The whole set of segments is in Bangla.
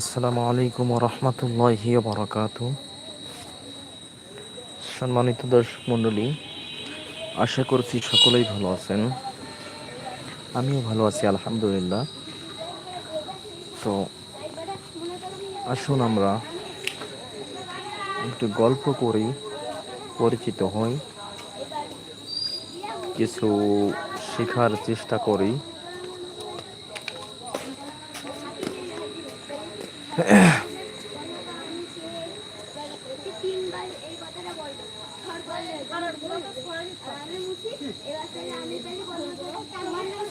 আসসালামু আলাইকুম রহমতুল্লাহি বরকাত সম্মানিত দর্শক মণ্ডলী, আশা করছি সকলেই ভালো আছেন। আমিও ভালো আছি, আলহামদুলিল্লাহ। তো আসুন আমরা একটু গল্প করি, পরিচিত হই। কিছু শেখার চেষ্টা করি। তিনবার এই কথাটা বলবে আমি মুছি এবার তাহলে আমি তাহলে বলব আমার নাম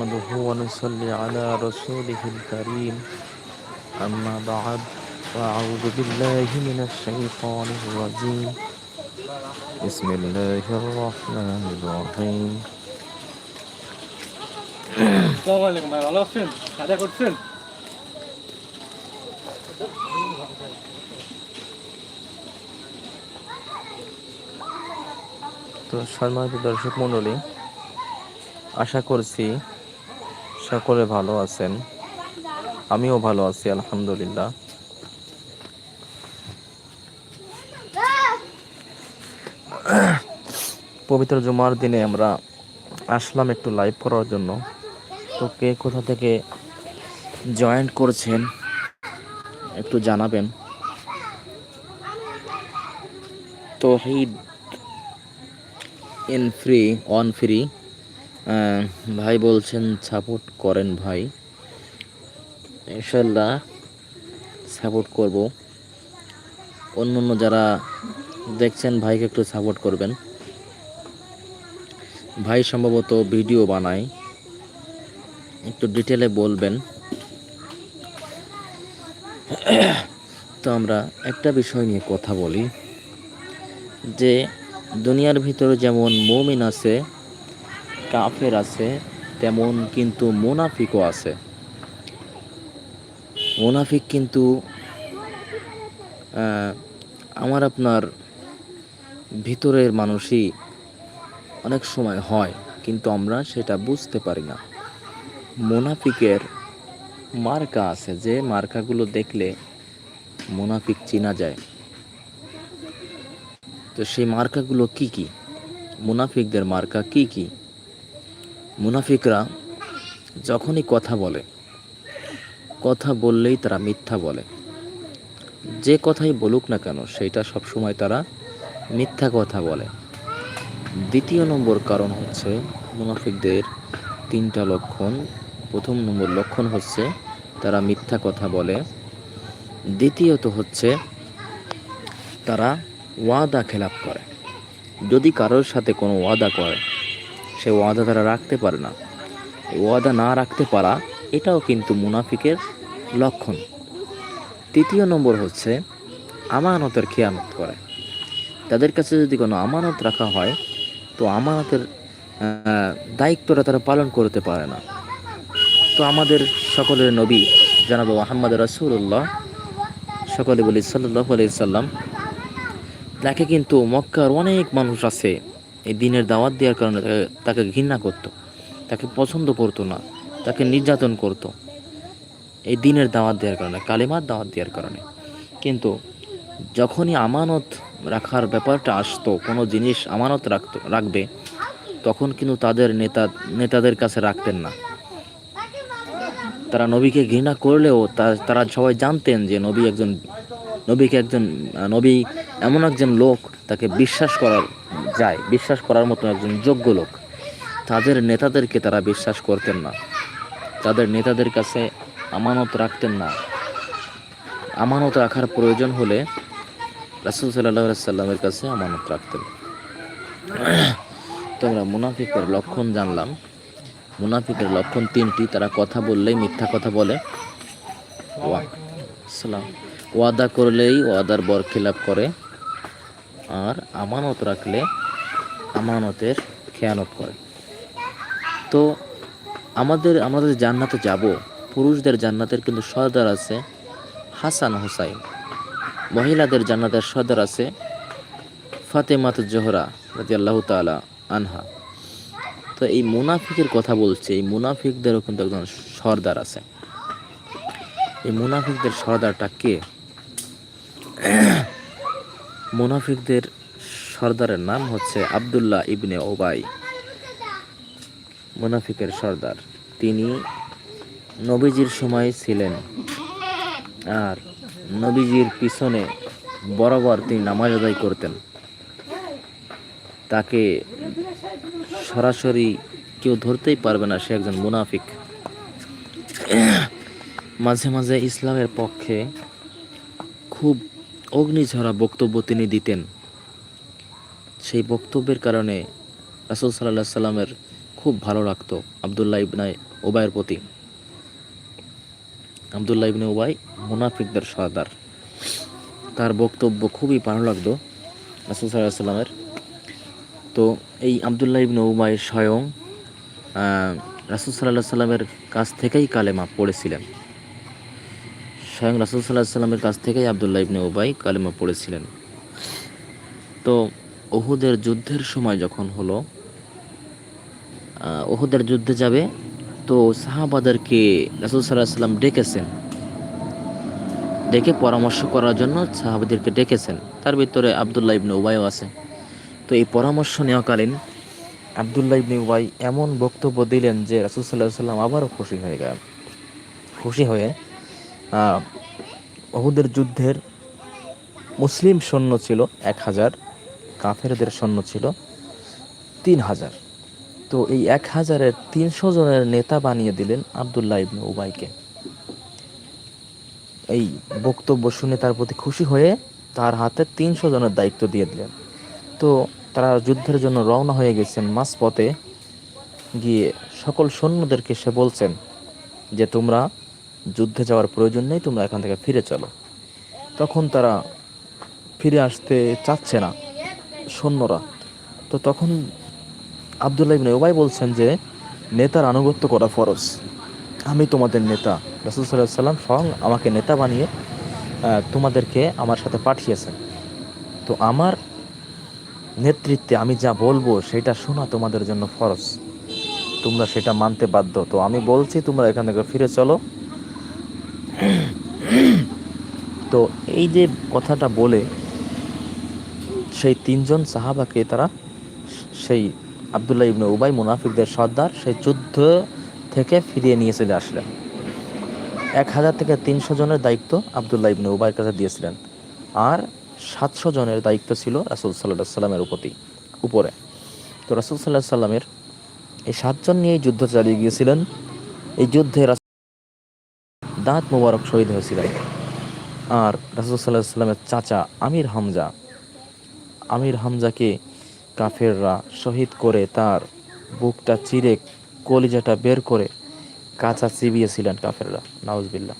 نحمده ونصلي على رسوله الكريم أما بعد فأعوذ بالله من الشيطان الرجيم بسم الله الرحمن الرحيم আসসালামু আলাইকুম ভাই ভালো আছেন কাজা করছেন তো সম্মানিত দর্শক মণ্ডলী আশা করছি সকলে ভালো আছেন। আমিও ভালো আছি, আলহামদুলিল্লাহ। পবিত্র জুমার দিনে আমরা আসলাম একটু লাইভ করার জন্য। তো কে কোথা থেকে জয়েন্ট করছেন একটু জানাবেন। Tohid in free on free ভাই বলছেন সাপোর্ট করেন ভাই। ইনশাল্লাহ সাপোর্ট করব। অন্য অন্য যারা দেখছেন, ভাইকে একটু সাপোর্ট করবেন। ভাই সম্ভবত ভিডিও বানায়। একটু ডিটেলে বলবেন। তো আমরা একটা বিষয় নিয়ে কথা বলি। যে দুনিয়ার ভিতরে যেমন মৌমিন আছে কাফের আছে, তেমন কিন্তু মোনাফিকও আছে। মোনাফিক কিন্তু আমার আপনার ভিতরের মানুষই অনেক সময় হয়, কিন্তু আমরা সেটা বুঝতে পারি না। মোনাফিকের মার্কা আছে, যে মার্কাগুলো দেখলে মোনাফিক চেনা যায়। তো সেই মার্কাগুলো কি কি? মুনাফিকদের মার্কা কি কি? মুনাফিকরা যখনই কথা বলে, কথা বললেই তারা মিথ্যা বলে। যে কথাই বলুক না কেন সেটা সবসময় তারা মিথ্যা কথা বলে। দ্বিতীয় নম্বর কারণ হচ্ছে মুনাফিকদের তিনটা লক্ষণ। প্রথম নম্বর লক্ষণ হচ্ছে তারা মিথ্যা কথা বলে। দ্বিতীয়ত হচ্ছে তারা ওয়াদা খেলাপ করে। যদি কারোর সাথে কোনো ওয়াদা করে সে ওয়াদা তারা রাখতে পারে না। ওয়াদা না রাখতে পারা, এটাও কিন্তু মুনাফিকের লক্ষণ। তৃতীয় নম্বর হচ্ছে, আমানতের খেয়ানত করে। তাদের কাছে যদি কোনো আমানত রাখা হয়, তো আমানতের দায়িত্বটা তারা পালন করতে পারে না। তো আমাদের সকলের নবী, জানাব মোহাম্মদ রাসুল্লাহ সকলে বলি সাল্লাহ সাল্লাম, তাকে কিন্তু মক্কার অনেক মানুষ আছে এই দিনের দাওয়াত দেওয়ার কারণে তাকে- ঘৃণা করত, তাকে পছন্দ করতো না, তাকে নির্যাতন করত। এই দিনের দাওয়াত দেওয়ার কারণে, কালেমার দাওয়াত দেওয়ার কারণে। কিন্তু যখনই আমানত রাখার ব্যাপারটা আসতো, কোনো জিনিস আমানত রাখতো, রাখবে, তখন কিন্তু তাদের নেতা, নেতাদের কাছে রাখতেন না। তারা নবীকে ঘৃণা করলেও তারা সবাই জানতেন যে নবী একজন, নবীকে একজন, নবী এমন একজন লোক, তাকে বিশ্বাস করার যায়, বিশ্বাস করার মতো একজন যোগ্য লোক। তাদের নেতাদেরকে তারা বিশ্বাস করতেন না। তাদের নেতাদের কাছে আমানত রাখতেন না। আমানত রাখার প্রয়োজন হলে রাসুল সাল্লাহ সাল্লামের কাছে আমানত রাখতেন। তো আমরা মুনাফিকের লক্ষণ জানলাম। মুনাফিকের লক্ষণ তিনটি, তারা কথা বললেই মিথ্যা কথা বলে। ওয়া সালাম। ওয়াদা করলেই ওয়াদার বরখিলাপ করে। আর আমানত রাখলে আমানতের খেয়ানত করে। তো আমাদের আমাদের জান্নাতে যাব, পুরুষদের জান্নাতের কিন্তু সর্দার আছে হাসান হুসাইন। মহিলাদের জান্নাতের সর্দার আছে ফাতেমাত জোহরা রাজি আল্লাহ তালা আনহা। তো এই মুনাফিকের কথা বলছে, এই মুনাফিকদেরও কিন্তু একজন সর্দার আছে। এই মুনাফিকদের সর্দারটা কে? মুনাফিকদের সর্দারের নাম হচ্ছে আব্দুল্লাহ ইবনে ওবাই। মুনাফিকের সর্দার। তিনি নবীজির সময় ছিলেন। আর নবীজির পিছনে বরাবর তিনি নামাজ আদায় করতেন। তাকে সরাসরি কেউ ধরতেই পারবে না, সে একজন মুনাফিক। মাঝে মাঝে ইসলামের পক্ষে খুব অগ্নিঝরা বক্তব্য তিনি দিতেন। সেই বক্তব্যের কারণে রাসুল সাল্লাহ সাল্লামের খুব ভালো লাগতো আবদুল্লাহ ইবনে ওবায়ের প্রতি। আবদুল্লাহ ইবনে ওবাই মুনাফিকদের সর্দার। তার বক্তব্য খুবই ভালো লাগতো রাসুল সাল্লাহ সাল্লামের। তো এই আবদুল্লাহ ইবনে উবাই স্বয়ং রাসুল সাল্লাহ সাল্লামের কাছ থেকেই কালেমা পড়েছিলেন। স্বয়ং রাসুল সাল্লাহ সাল্লামের কাছ থেকেই আবদুল্লাহ ইবনে উবাই কালেমা পড়েছিলেন। তো ওহুদের যুদ্ধের সময় যখন হলো ওহুদের যুদ্ধে যাবে, তো সাহাবাদেরকে রাসুল সাল্লাহ সাল্লাম ডেকেছেন। ডেকে পরামর্শ করার জন্য সাহাবাদেরকে ডেকেছেন। তার ভিতরে আবদুল্লাহ ইবনে উবাইও আছে। তো এই পরামর্শ নেওয়াকালীন আবদুল্লাহ ইবনে উবাই এমন বক্তব্য দিলেন যে রাসুল সাল্লাহ সাল্লাম আবারও খুশি হয়ে গেলেন। খুশি হয়ে আহ, ওহুদের যুদ্ধের মুসলিম সৈন্য ছিল এক হাজার কাফেরদের সৈন্য ছিল তিন হাজার। তো এই এক হাজারের তিনশো জনের নেতা বানিয়ে দিলেন আবদুল্লাহ ইবনে উবাইকে। এই বক্তব্য শুনে তার প্রতি খুশি হয়ে তার হাতে তিনশো জনের দায়িত্ব দিয়ে দিলেন। তো তারা যুদ্ধের জন্য রওনা হয়ে গেছেন মাঝপথে। গিয়ে সকল সৈন্যদেরকে সে বলছেন যে তোমরা যুদ্ধে যাওয়ার প্রয়োজন নেই, তোমরা এখান থেকে ফিরে চলো। তখন তারা ফিরে আসতে চাচ্ছে না সৈন্যরা। তো তখন আবদুল্লাহ ইবনে ওবাই বলছেন যে, নেতার আনুগত্য করা ফরজ। আমি তোমাদের নেতা, রাসুল সাল্লাহ সাল্লাম স্বয়ং আমাকে নেতা বানিয়ে তোমাদেরকে আমার সাথে পাঠিয়েছেন। তো আমার নেতৃত্বে আমি যা বলব, সেটা শোনা তোমাদের জন্য ফরজ। তোমরা সেটা মানতে বাধ্য। তো আমি বলছি, তোমরা এখান থেকে ফিরে চলো। তো এই যে কথাটা বলে, সেই তিনজন সাহাবাকে তারা সেই আবদুল্লাহ ইবনে উবাই মুনাফিকদের সর্দার সেই যুদ্ধ থেকে ফিরিয়ে নিয়ে চলে আসলেন। এক হাজার থেকে তিনশো জনের দায়িত্ব আবদুল্লাহ ইবনে উবাইয়ের কাছে দিয়েছিলেন। আর সাতশো জনের দায়িত্ব ছিল রাসুল সাল্লাহ সাল্লামের উপতি উপরে। তো রাসুল সাল্লাহ সাল্লামের এই সাতজন নিয়েই যুদ্ধ চালিয়ে গিয়েছিলেন। এই যুদ্ধে দাঁত মোবারক শহীদ হয়েছিলেন। আর সাল্লাহ সাল্লামের চাচা আমির হামজা। আমির হামজাকে কাফেররা শহীদ করে তার বুকটা চিরে কলিজাটা বের করে কাঁচা চিবিয়েছিলেন কাফেররা নাউজবিল্লা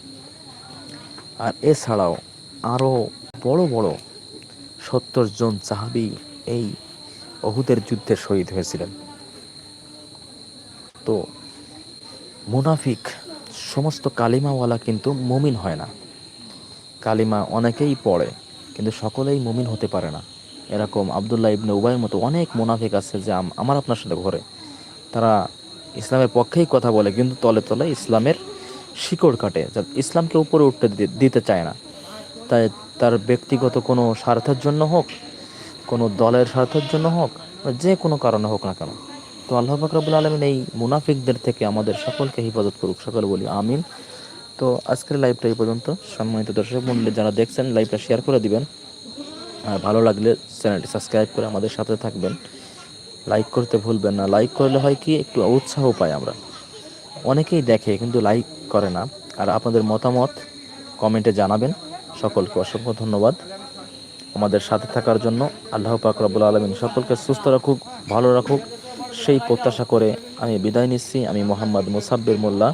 আর এছাড়াও আরও বড় বড় সত্তর জন সাহাবি এই অহুদের যুদ্ধে শহীদ হয়েছিলেন। তো মুনাফিক, সমস্ত কালিমাওয়ালা কিন্তু মুমিন হয় না। কালিমা অনেকেই পড়ে, কিন্তু সকলেই মুমিন হতে পারে না। এরকম আবদুল্লাহ ইবনে উবাইয়ের মতো অনেক মুনাফিক আছে যে আম- আমার আপনার সাথে ঘরে। তারা ইসলামের পক্ষেই কথা বলে, কিন্তু তলে তলে ইসলামের শিকড় কাটে, যা ইসলামকে উপরে উঠতে দিতে চায় না। তাই তার ব্যক্তিগত কোনো স্বার্থের জন্য হোক, কোনো দলের স্বার্থের জন্য হোক, বা যে কোনো কারণে হোক না কেন। তো আল্লাহ ফাকরাবুল আলমিন এই মুনাফিকদের থেকে আমাদের সকলকে হেফাজত করুক। সকলে বলি, আমিন। তো আজকের লাইভটা এই পর্যন্ত। সম্মানিত দর্শক, মন্ডলী যারা দেখছেন লাইভটা শেয়ার করে দিবেন। আর ভালো লাগলে চ্যানেলটি সাবস্ক্রাইব করে আমাদের সাথে থাকবেন। লাইক করতে ভুলবেন না। লাইক করলে হয় কি, একটু উৎসাহ পাই আমরা। অনেকেই দেখে, কিন্তু লাইক করে না। আর আপনাদের মতামত কমেন্টে জানাবেন। সকলকে অসংখ্য ধন্যবাদ। আমাদের সাথে থাকার জন্য আল্লাহ পাক আলমিন সকলকে সুস্থ রাখুক, ভালো রাখুক। সেই প্রত্যাশা করে আমি বিদায় নিচ্ছি। আমি মোহাম্মদ মুসাব্বির মোল্লা।